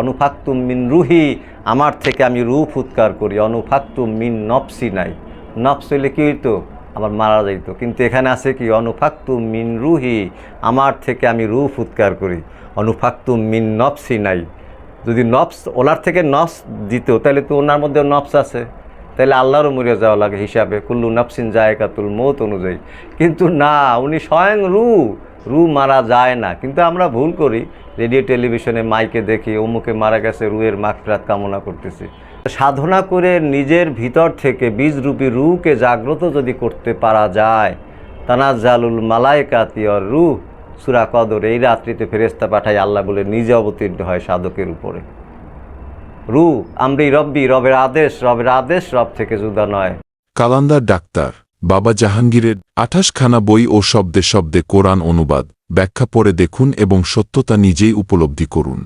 অনুফাক্তুম মিন রুহি, আমার থেকে আমি রু ফুৎকার করি। অনুফাক্তুম মিন নফসি নাই। নফস হইলে কী হইতো? আমার মারা যাইত। কিন্তু এখানে আছে কি? অনুফাক্তুম মিন রুহি, আমার থেকে আমি রু ফুৎকার করি। অনুফাক্তুম মিন নফসি নাই। যদি নফস, ওনার থেকে নফস দিত, তাহলে তো ওনার মধ্যে নফস আছে। তাহলে আল্লাহরও মরে যাওয়া লাগে হিসাবে। কুল্লু নফসিন জায়কাতুল মত অনুযায়ী। কিন্তু না, উনি স্বয়ং রু। রু মারা যায় না। কিন্তু আমরা ভুল করি। রেডিও টেলিভিশনে মাইকে দেখি অমুকে মারা গেছে, রুয়ের মাকফরাত কামনা করতেছি। সাধনা করে নিজের ভিতর থেকে বীজরূপী রুকে জাগ্রত যদি করতে পারা যায়, তানাজ্জালুল মালায়কাতি অর রু সুরা কদর, এই রাত্রিতে ফেরেস্তা পাঠায় আল্লাহ বলে নিজে অবতীর্ণ হয় সাধকের উপরে। রু আমরি রব্বি, রবের আদেশ রবের আদেশ রব থেকে জুদা নয়। কালান্দার ডাক্তার। বাবা জাহাঙ্গীরের আঠাশখানা বই ও শব্দে শব্দে কোরআন অনুবাদ, ব্যাখ্যা পরে দেখুন এবং সত্যতা নিজেই উপলব্ধি করুন।